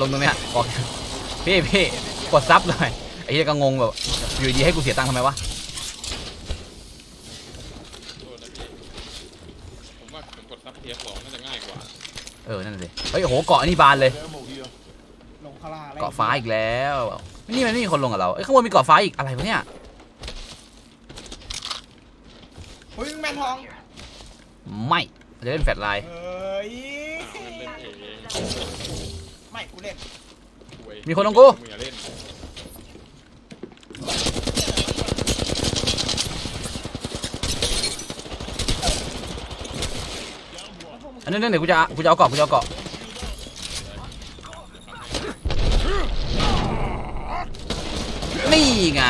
ลงตรงเนี้ยบอกพี่พี่กดซับหน่อยไอ้เหี้ยก็งงแบบอยู่ดีให้กูเสียตังค์ทำไมวะโทษนะพี่ผมว่าผมกดซับเทียร์สองน่าจะง่ายกว่าเออนั่นน่ะสิเฮ้ยโอ้โหเกาะนี่บานเลย Ammo here. ลงข้างล่างอะไรเกาะฟ้าอีกแล้วนี่มันไม่มีคนลงกับเราเอ้ยข้างบนมีเกาะฟ้าอีกอะไรวะเนี่ย เฮ้ยแมนทอง ไม่เราจะเล่นแฟลชไลน์เฮ้ยมันเล่นเองไม่กูเล่นป่วยมีคนลงกูมึงอย่าเล่นอันนี้เดี๋ยวกูจะกูจะเอาเกาะกูจะเอาเกาะนี่ไง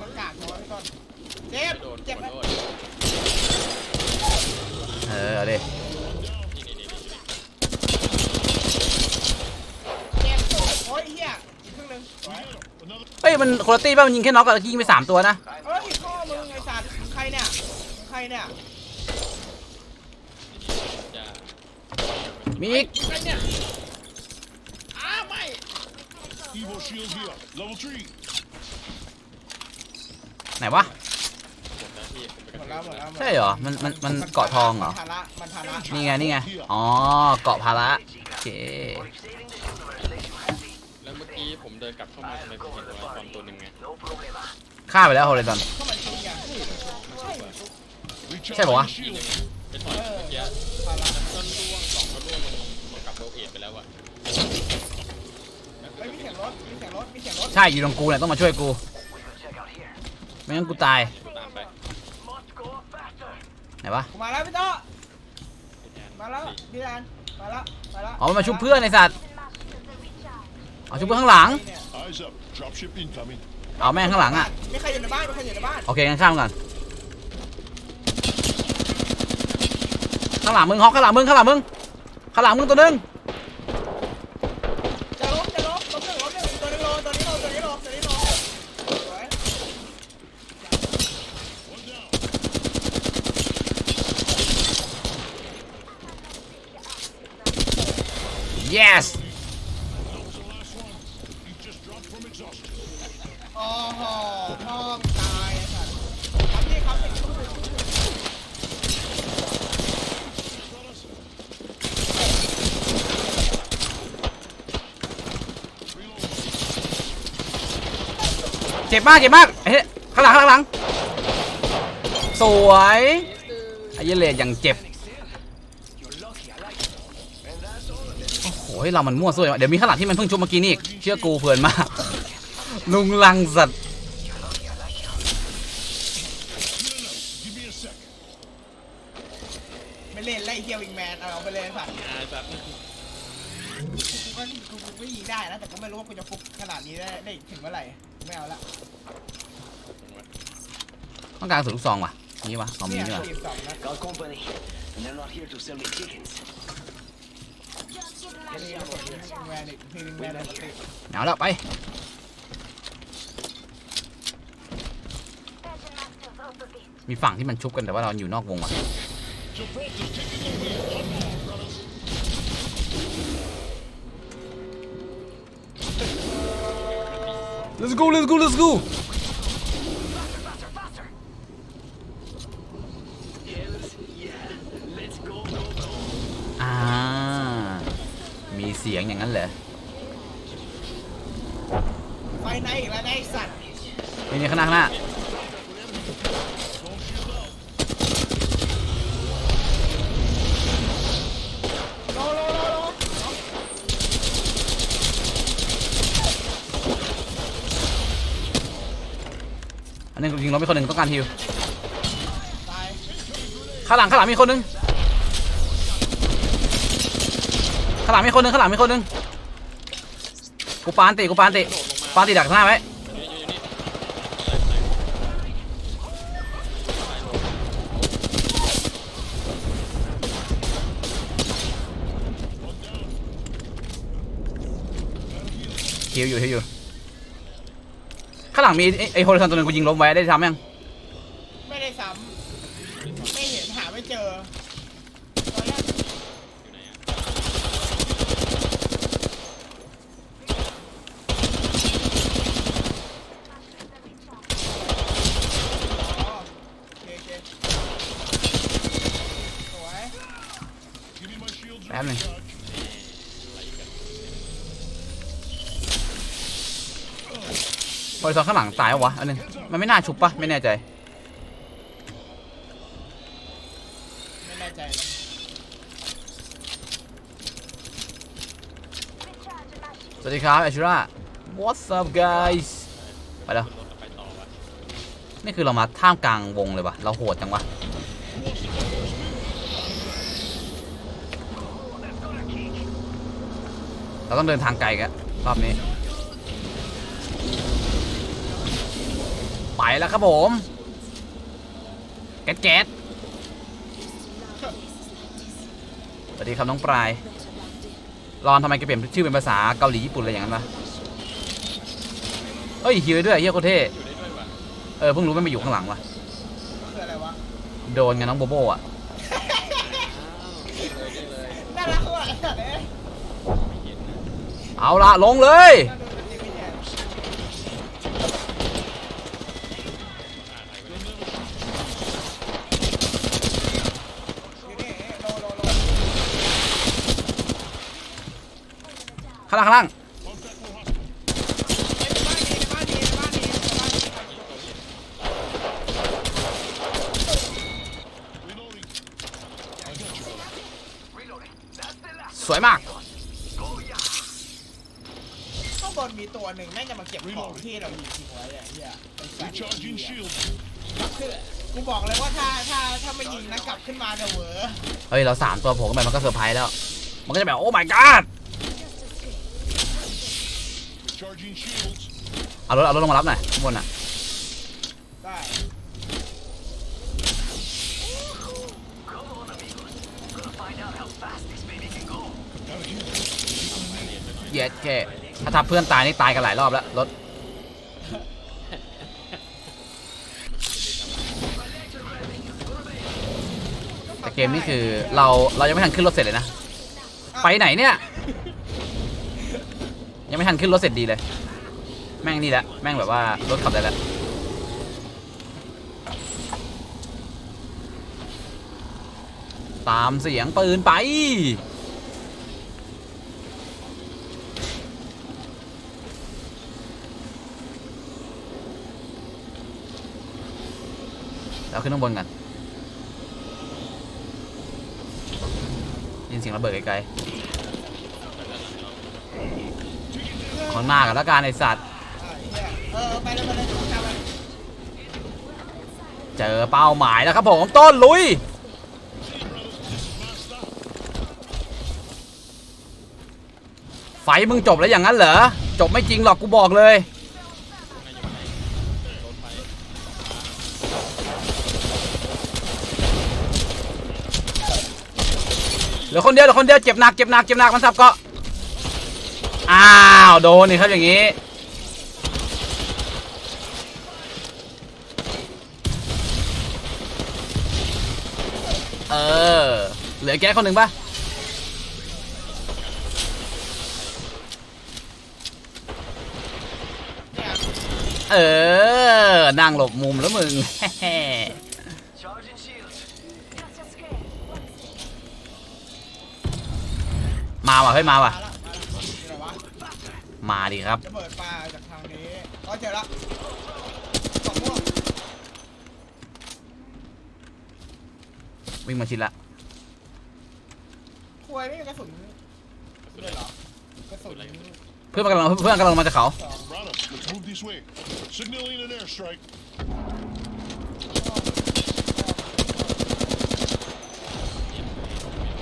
มันกากน้อยก่อนเจ็บ โดน เจ็บ ข ไหม อโทษ เออเอาดิ เจ็บโอ้ยเฮียอีกครึ่งหนึง เฮ้ยมันคนละตีป่ะมันยิงแค่น็อกอะยิงไปสามตัวนะเฮ้ยพ่อมึงไอ้สัตว์ใครเนี่ยใครเนี่ยจ้ามีอีกใครเนี่ยอ้าวไม่ Evo shield here. Level three. ไหนวะหมดแล้วพี่ผมไปหมกดระแล้วหมดแล้วใช่เหรอมันมันมันเกาะทองเหรอ มันภาระมันภาระนี่ไงนี่ไง อ๋อเกาะภาระโอเคแล้วเมื่อกี้ผมเดินกลับเข้ามาทำไมผมเห็นตัวละครตัวหนึ่งไงฆ่าไปแล้วโฮลิซอนเข้ามาชุบไง Recharge Say what? the ยิง shield. ยังไงไปต่อยเมื่อกี้ภาระต้นร่วงสองก็ร่วงลงลงกับโลเอทไปแล้วอะเฮ้ยมีเสียงรถมีเสียงรถมีเสียงรถใช่อยู่ตรงกูเนี่ยต้องมาช่วยกู ไม่งั้นกูตาย กูตามไปไหนวะ กูมาแล้วพี่โต้ไอ้แทนมาแล้วพี่แดนมาแล้วมาแล้วอ๋อมันมาชุบเพื่อนไอ้สัตว์ เอาชุบเพื่อนข้างหลัง Eyes up. Dropship incoming. เอาแม่งข้างหลังอะ มีใครอยู่ในบ้านมีใครอยู่ในบ้านโอเคงั้นข้ามก่อน ข้างหลังมึงฮอกข้างหลังมึงข้างหลังมึงข้างหลังมึงตัวหนึงจะล้มจะล้มล้มหนึ่งล้มหนึ่งตัวนี้โลตัวนี้โลตัวนี้โลตัวนี้โลสวย yes He เจ็บมากเจ็บมากเฮ้ยข้างหลังข้างหลัง สวยไอ้เยเลดอย่างเจ็บ โอ้โหเรามันมั่วซั่วจังวะเดี๋ยวมีข้างหลังที่มันเพิ่งชุบเมื่อกี้นี่อีกเชื่อกูเพลินมากลุงลังสัตว์ Give me a sec. ไม่เล่นไล่เฮียวิงแมนเอาไปเลยไอ้สัตว์ อาสัตว์ กูก็กูกูก็ยิง ได้นะ แต่กูไม่รู้ว่ากูจะฟุกขนาดนี้ได้ได้ถึงเมื่อไหร่ไม่เอาละต้องการสุดลูกซองว่ะนี่วะเอามีเนี่ยนี่วะทีมสองนะ Call company, and they're not here to sell me chickens. นี่เอาวิงแมนอีกทีวิงแมนปกติเอาแล้วไป มีฝั่งที่มันชุบกันแต่ว่าเราอยู่นอกวงว่ะ Gibraltar's taking the wheel. Come on, let's go let's go let's go Let's go, go, go. อ่า มีเสียงอย่างนั้นเหรอไฟในอีกแล้วนะไอ้สัตว์ นี่นี่ข้างหน้าข้างหน้า โลโลโลโล อันนี้ยิงล้มไปคนหนึ่งต้องการฮิวข้างหลังข้างหลังมีคนหนึงข้างหลังมีคนหนึงข้างหลังมีคนหนึงกูปานติกูปานติปานติดักหน้าไว้ฮิวอยู่ฮิวอยู่ ลังลังมีไอ้ไอ้โฮลิซอนตัวหนึงกูยิงล้มไว้ได้ทำยังไม่ได้ซ้ำไม่เห็นหาไม่เจอตอนแรกอยู่ไหนอะอ๋อโอเคโอเคสวย Give me my shields. and Bad ริซอนข้างหลังตายวะอันนึงมันไม่น่าชุบปะไม่แน่ใจไม่แน่ใจสวัสดีครับไอชูรา What's up guys ไปแล้วขึ้นรถแล้วไปต่อวะนี่คือเรามาท่ามกลางวงเลยวะเราโหดจังวะเราต้องเดินทางไกลกันรอบนี้ ไปแล้วครับผมแก๊สแก๊สสวัสดีครับน้องปลายรอนทำไมแกเปลี่ยนชื่อเป็นภาษาเกาหลีญี่ปุ่นอะไรอย่างนั้นวะเอ้ยฮิวด้วยเฮียโคตรเท่อยู่ได้ด้วยวะเออเพิ่งรู้มันไปอยู่ข้างหลังวะคืออะไรวะโดนไงน้องโบโบอะน่ารักว่ะไอ้สัตว์เอ้ยไม่เห็นนะเอาละลงเลยน่าดูเป็นจริงไม่แย่ อ่าใครวะเนี่ย อยู่นี่โลโลโล ข้างล่างข้างล่าง Contact with hospital. เอ้ยในบ้านนี้ในบ้านนี้ในบ้านนี้ในบ้าน นี้ Reloading. I got you. Reloading. That's the last. สวยมากข้างบนมีตัวหนึ่งแม่งจะมาเก็บของที่เรายิงทิ้งไว้อะเฮียไอ้สัตว์ Recharging shields. คือกูบอกเลยว่าถ้าถ้าถ้าไม่ยิงนะกลับขึ้นมาเดี๋ยวเหวอเฮ้ย เราสามตัวโผล่ขึ้นไปมันก็เซอร์ไพรส์แล้ว มันก็จะแบบ โอ้ my god Recharging shields. เอารถเอารถลงมารับหน่อยข้างบนอะได้เย็ดแค่ถ้าทับเพื่อนตายนี่ตายกันหลายรอบแล้วรถแต่เกมนี้คือเราเรายังไม่ทันขึ้นรถเสร็จเลยนะ ไปไหนเนี่ย ยังไม่ทันขึ้นรถเสร็จดีเลย แม่งนี่แหละ แม่งแบบว่ารถขับได้แล้วตามเสียงปืนไป เราขึ้นข้างบนกันยินเสียงระเบิดไกลๆ ของหน้ากันแล้วกันไอสัตว์เหี้ยเออไปเลยไปเลยทำไปเจอเป้าหมายแล้วครับผมต้นลุยไฟมึงจบแล้วอย่างนั้นเหรอจบไม่จริงหรอกกูบอกเลยเหลือคนเดียวเหลือคนเดียวเจ็บหนักเจ็บหนักเจ็บหนักมันสับเกาะ อ้าว โดนนี่ครับอย่างนี้ เออ เหลือแก๊สคนหนึ่งปะเออ นั่งหลบมุมแล้วมึง มาว่ะเฮ้ยมาว่ะ มาละมาละอยู่ไหนวะ มาดิครับจะเปิดปลาจากทางนี้อ๋อเจอละสองม่วงวิ่งมาชิดละควยไม่มีกระสุนเลยเหรอกระสุนเพื่อนมันกำลังเพื่อนกำลังมาจากเขา สอง Rana, let's move this way. Signaling an airstrike.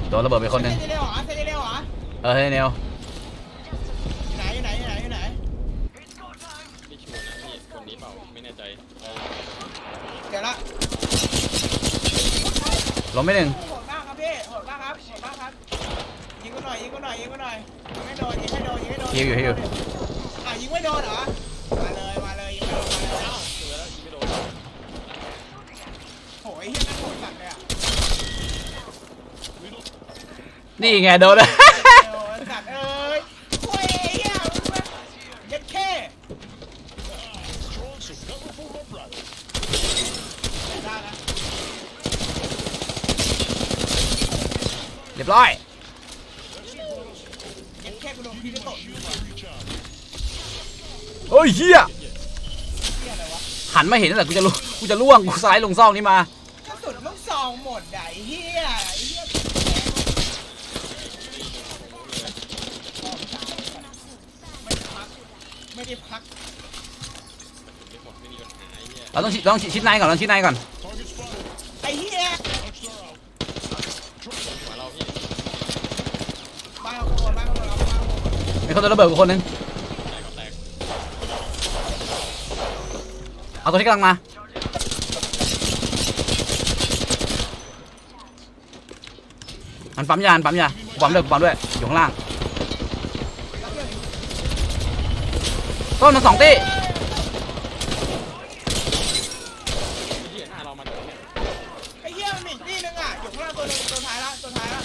โดนระเบิดไปคนหนึ่งเซนเร็วเหรอเซนเร็วเหรอเออเฮ้ยเนว ละล้มไปหนึ่งโหดมากครับพี่โหดมากครับโหดมากครับยิงกูหน่อยยิงกูหน่อยยิงกูหน่อยยิงไม่โดนยิงไม่โดนยิงไม่โดนฮิวอยู่ฮิวอยู่อะยิงไม่โดนเหรอมาเลยมาเลยยิงไม่แล้วยิงไม่โดนโหยเฮียนั่นโหดสัตว์เลยอะนี่ไงโดน เออสัตว์เอ้ยโอ้ยเฮียมึงมาเย็ดแค่ Strong some cover for my brother. ได้นะ เรียบร้อย เย็ด แค่กูโดนพี่ไม่ตกอยู่ว่ะเฮ้ยเฮียเฮียอะไรวะหันมาเห็นตั้งแต่กูจะล่วงกูจะล่วงกูสไลด์ลงซอกนี้มา กระสุนลูกซองหมดอะไอ้เฮียไอ้เฮียไม่พักไม่ได้พักไม่หมดไม่มีปัญหาไอ้เหี้ยเราต้องชิต้องชิดในก่อนต้องชิดในก่อน Target spotted. ไอ้เฮีย Touch star out. หัวเราพี่ บ้าขโมยบ้าขโมยเอาบ้าขโมย มี คนโดนระเบิดกูคนนึงเอาตัวที่กำลังมามันปั๊มยานปั๊มยาปั๊มด้วยกูปั๊มด้วยอยู่ข้างล่างต้นมันสองตี ไอ้เหี้ยหน้าเรามาจากเนี่ย ไอ้เฮียมันมีอีกที่นึงอะอยู่ข้างล่างตัวนึงตัวท้ายละตัวท้ายละ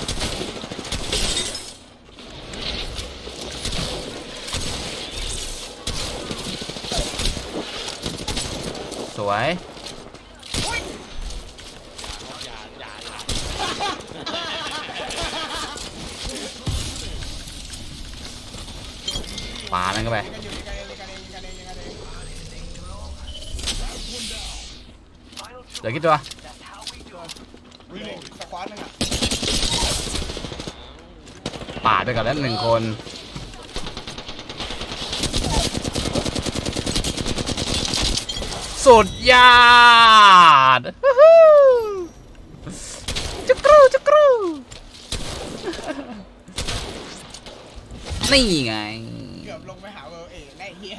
สวย อุ้ย อย่าอย่าอย่า ปามันเข้าไปยิงกันอยู่ยิงกันเองยิงกันเองยิงกันเองยิงกันเองเดี๋ยวคิดตัวรีโหลดสควอตนึงอะปาดไปก่อนแล้วหนึ่งคนสุดยอดฮู้ฮู้จุกรูจุกรูนี่ไง ลงไปหาเวอร์เอได้เฮีย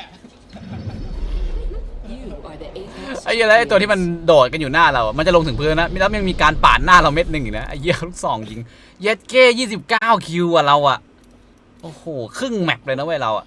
You are the apex. ไอ้เหี้ยแล้วไอ้ตัวที่มันโดดกันอยู่หน้าเราอะมันจะลงถึงพื้นนะแล้วมันมีการปาดหน้าเราเม็ดหนึ่งอีกนะไอ้เหี้ยลูกสองยิงเย็ดเก้ยี่สิบเก้าคิวอะเราอะโอ้โหครึ่งแมปเลยนะเว้ยเราอะ